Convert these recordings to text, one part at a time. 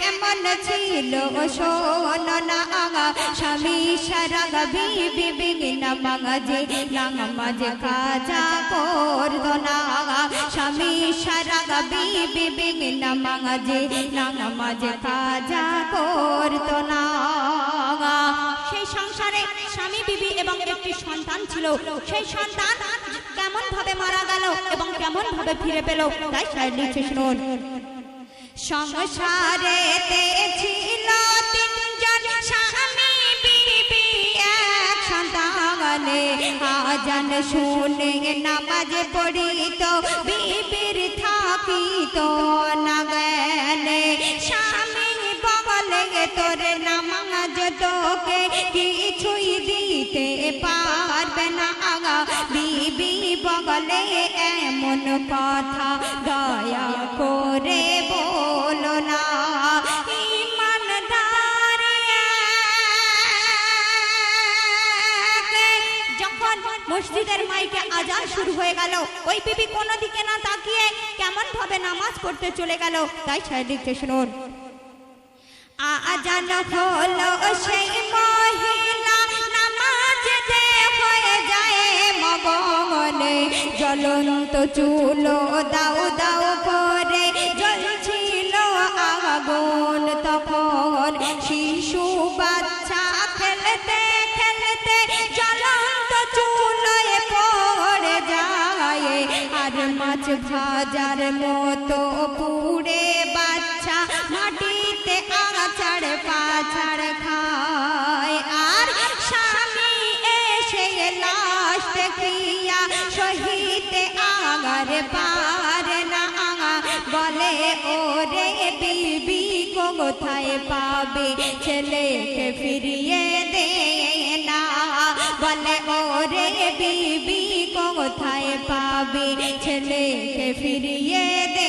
কেমন ছিল শোন না স্বামী সারা বিবি বিঘ্ন মাঝে নামাজ কাজা করত না স্বামী সারা বিবি বিঘ্ন মাঝে নামাজ কাজা করত না সেই সংসারে স্বামী বিবি এবং একটি সন্তান ছিল। সেই সন্তান কেমন ভাবে মারা গেল এবং কেমন ভাবে ফিরে পেল, তাই শুনুন। সংসারেতে ছিল তিনজন স্বামী, বিবি, এক সন্তানে আজান শুনে নামাজ পড়িত, বিবির থাকিত না জ্ঞানে স্বামী বলে, তোর নামাজ তোকে কিছুই দিতে পারবে না আগা। বিবি বগলে এমন কথা মসজিদের মাইকে আজান শুরু হয়ে গেল। ওই পিপি কোনো দিকে না তাকিয়ে কেমন ভাবে নামাজ পড়তে চলে গেল। তাই লিখতে শুনুন। আজান হলো সেই মহিলা, নামাজ যে হয়ে যায় মগনে জ্বলন্ত চুলো দাও দাও ভাজার মতো পুড়ে বাচ্চা মাটিতে আছাড় পাছাড় খায়। আর স্বামী এসে লাশ দেখিয়া সহিতে আগার পার না। বলে, ওরে বিবি, কোথায় পাবে? ছেলেকে ফিরিয়ে দে না। বলে, ওরে বিবি কোথায় পাবে ছেলেকে ফিরিয়ে দে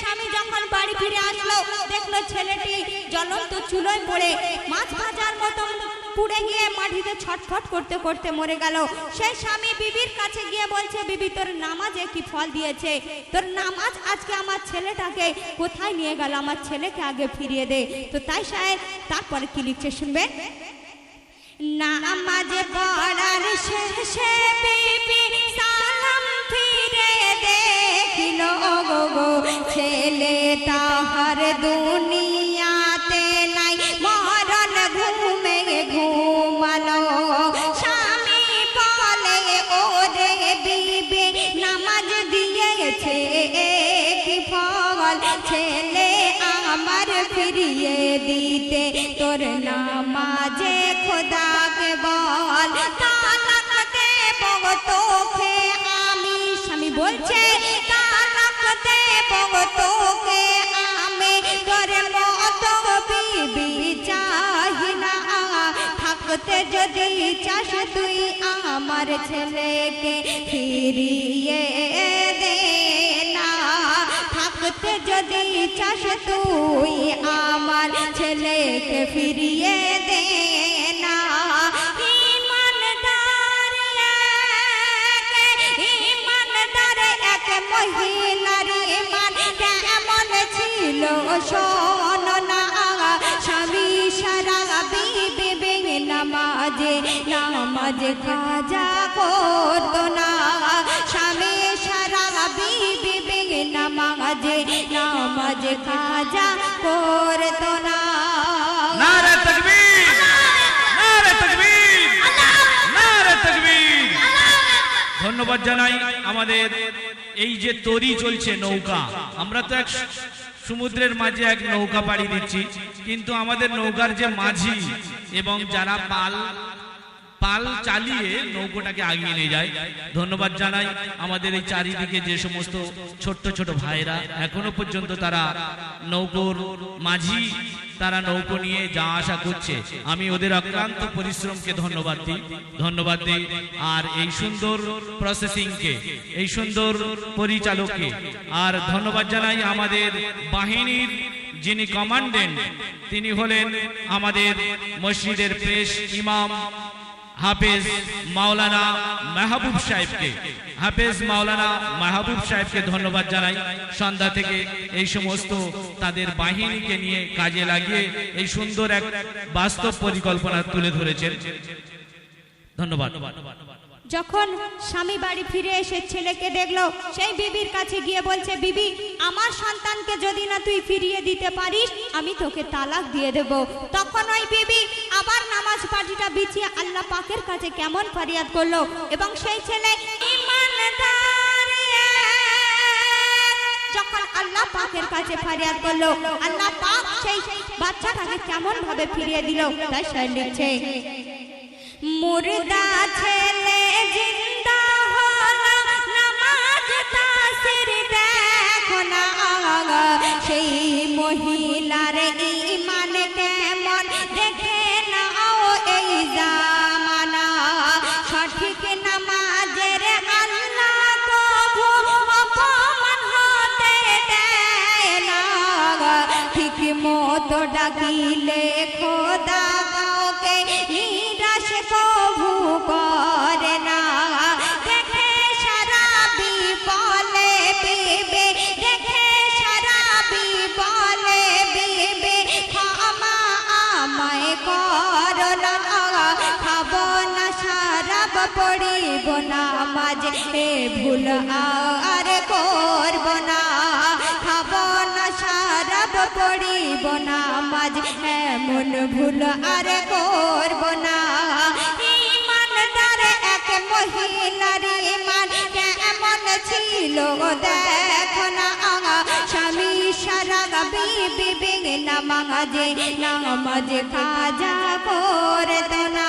স্বামী যখন বাড়ি ফিরে আসলো, দেখল ছেলেটি জ্বলন্ত চুলোয় পড়ে, মাছ ভাজার মতো পুড়ে গিয়ে মাটিতে ছটফট করতে করতে মরে গেল। সেই স্বামী বিবির কাছে গিয়ে বলছে, বিবি, তোর নামাজে কি ফল দিয়েছে? তোর নামাজ আজকে আমার ছেলেটাকে কোথায় নিয়ে গেল? আমার ছেলেকে আগে ফিরিয়ে দে। তো তাই সাহেব তারপরে কি লিখছে শুনবেন? নামাজ পড়ার শেষে বিবি সালাম ফিরে দেখিল গো, ছেলে যদি চাস তুই আমার ছেলেকে ফিরিয়ে দে না, থাকতে যদি চাস তুই আমার ছেলেকে ফিরিয়ে দে না। ইমানদার নামাজ খাজা করত না, স্বামী সারা বিবি বিং নামাজে, নামাজ খাজা করত না। ধন্যবাদ জানাই আমাদের এই যে তরি চলছে নৌকা, আমরা তো এক সমুদ্রের মাঝে এক নৌকা পাড়ি দিচ্ছি, কিন্তু আমাদের নৌকার যে মাঝি এবং যারা পাল পাল চালিয়ে নৌকোটাকে আগিয়ে নিয়ে যায়। ধন্যবাদ জানাই আমাদের এই চারিদিকে যে সমস্ত ছোট্ট ছোট ভাইরা এখনও পর্যন্ত তারা নৌকোর মাঝি তারা নৌকো নিয়ে যা আশা করছে। আমি ওদের অক্লান্ত পরিশ্রমকে ধন্যবাদ দিই। ধন্যবাদ দিই। আর এই সুন্দর প্রসেসিংকে এই সুন্দর পরিচালককে আর ধন্যবাদ জানাই আমাদের বাহিনীর যিনি কমান্ডেন্ট তিনি হলেন আমাদের মসজিদের পেশ ইমাম হাফেজ মাওলানা মাহবুব সাহেবকে। হাফেজ মাওলানা মাহবুব সাহেবকে ধন্যবাদ জানাই। সন্ধ্যা থেকে এই সমস্ত তাদের বাহিনীকে নিয়ে কাজে লাগিয়ে এই সুন্দর এক বাস্তব পরিকল্পনা তুলে ধরেছেন। ধন্যবাদ। যখন স্বামী বাড়ি ফিরে এসে ছেলেকে দেখল, সেই বিবির কাছে গিয়ে বলছে, বিবি, আমার সন্তানকে যদি না তুই ফিরিয়ে দিতে পারিস, আমি তোকে তালাক দিয়ে দেব। তখন ওই বিবি আবার নামাজ পাটিটা বিছিয়ে আল্লাহ পাকের কাছে কেমন ফরিয়াদ করল এবং সেই ছেলে যখন আল্লাহ পাকের কাছে ফরিয়াদ করল, আল্লাহ পাক সেই বাচ্চাটাকে কেমন ভাবে ফিরিয়ে দিল, তাই লিখছে, মুর্দা ছেলে মহিলার ইমান কেমন দেখে এই জামানা। সঠিক নামাজের আল্লাহ কবু অপমান হতে মতো ডাকিলে পড়িব না মাঝে। এ ভুল আর করব না। খাব না, সারাব পড়িব না মাঝে। এমন ভুল আর করব না। ইমানদার এক মহিলার ইমান কেমন ছিল দেখো না। স্বামী সারা বিবি বিঘ্না মাঝে নামাজে কাজা করতো না।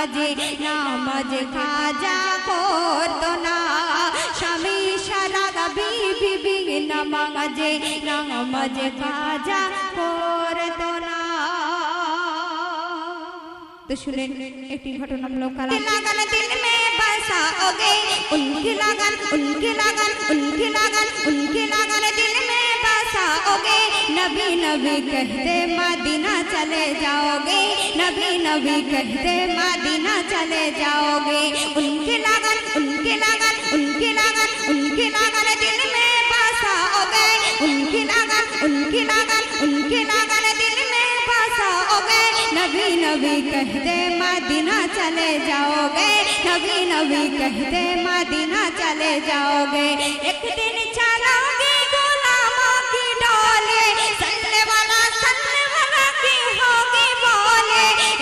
কাজে নামাজ খাজা করত না। স্বামী সারা বিবি বিবি নামাজে, নামাজ খাজা করত না। তো একটি উনকি লাগান উনকি লাগান উনকি লাগান উনকি লাগান দিল बसाओगे नबी नबी कहते मदीना चले जाओगे। नबी नबी कहते मदीना चले जाओगे। उनकी लगन उनकी लगन उनकी लगन उनकी लगन दिल में बसाओगे उनकी लगन उनकी लगन उनकी लगन दिल में बसाओगे नबी नबी कहते मदीना चले जाओगे। नबी नबी कहते मदीना चले जाओगे। एक दिन चलोगे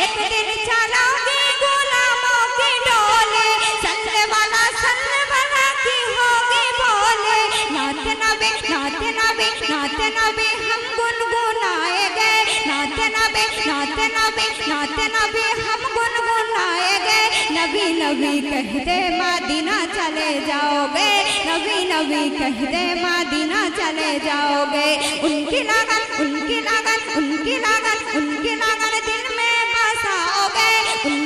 एक दिन चलोगे गुलामों की डोले। सल्ले वाला सल्ले वाला की होगी बोले। नाते नबी नाते नबी नाते नबी हम गुनगुनाएँगे नाते नबी नाते नबी नाते नबी हम गुनगुनाएँगे नबी नबी कहते मदीना चले जाओगे। नबी नबी कहते मदीना चले जाओगे। उनकी लगन उनकी लगन उनकी लगन उनकी लगन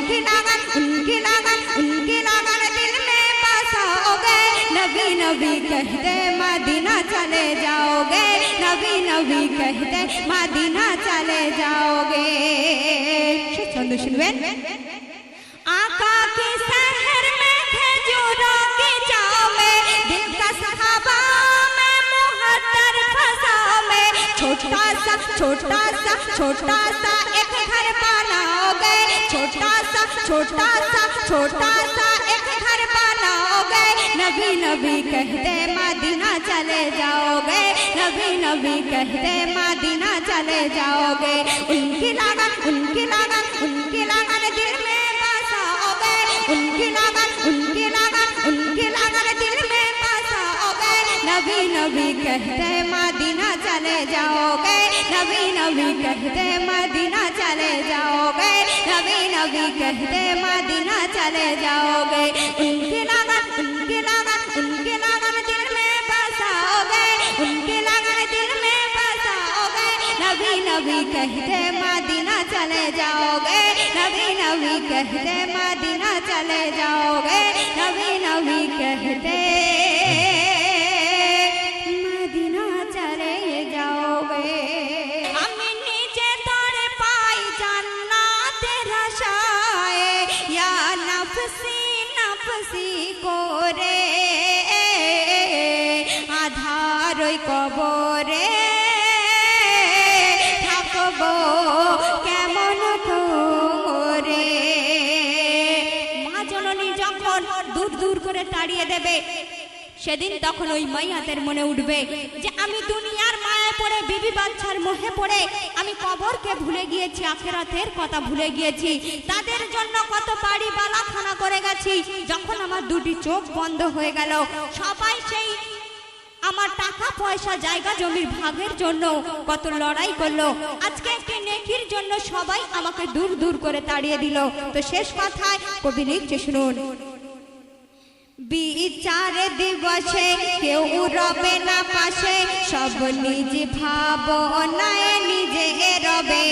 उनकी लगन उनकी लगन उनकी लगन दिल में बसाओगे नबी नबी कहते, मदीना चले जाओगे। नबी नबी कहते, मदीना चले जाओगे। छंद छोटा सा छोटा सा छोटा सा एक घर बनाओगे छोटा सा छोटा सा छोटा सा एक घर बनाओगे नबी नबी कहते मदीना चले जाओगे। नबी नबी कहते मदीना चले जाओगे। उनकी लगन उनकी लगन उनकी लगन दिल में बसाओगे। उनकी लगन उनकी लगन नबी नबी कहते मदीना चले जाओगे। नबी नबी कहते मदीना चले जाओगे। नबी नबी कहते मदीना चले जाओगे। उनकी लगन उनकी लगन उनकी लगन दिल में बसाओगे। उनकी लगन दिल में बसाओगे। नबी नबी कहते मदीना चले जाओगे। नबी नबी कहते मदीना चले जाओगे। দেবে। সেদিন তখন ওই মাইয়াদের মনে উঠবে যে আমি দুনিয়ার মায়ায় পড়ে, বিবি বাচ্চার মোহে পড়ে, আমি কবরকে ভুলে গিয়েছি, আখেরাতের কথা ভুলে গিয়েছি। তাদের জন্য কত বাড়ি বালাখানা করে গেছি, যখন আমার দুটি চোখ বন্ধ হয়ে গেল। সবাই সেই আমার টাকা, পয়সা, জায়গা, জমির ভাগের জন্য কত লড়াই করল। আজকে একটি নেকির জন্য সবাই আমাকে দূর দূর করে তাড়িয়ে দিল। তো শেষ কথায় কবি লিখছে, শুনুন। বিচার দিবসে কেউ রবে না পাশে, সব নিজ ভাবনায় নিজে রবে।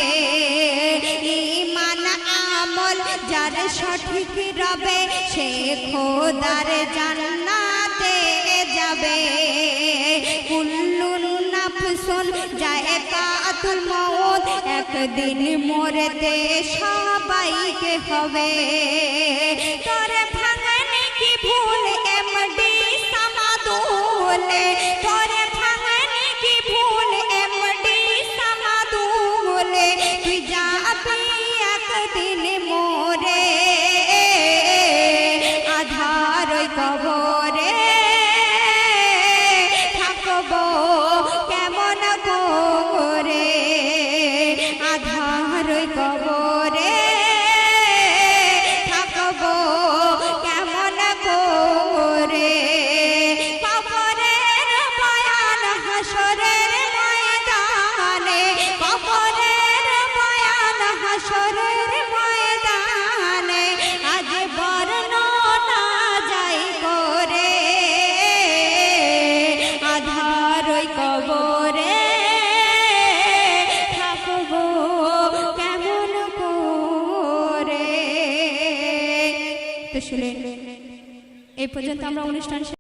ইমান আমল যার সঠিক রবে, সে খোদার জান্নাতে যাবে। কুল্লুন নাফসুন জায়কাতুল মউত, একদিন মরতে সবাইকে হবে। তোরে সামাদুলে তোরে কবরের বয়ান হাসরের ময়দানে আজ বর্ণনা যাই করে আধার ওই কেমন করে? তো এই পর্যন্ত আমরা অনুষ্ঠান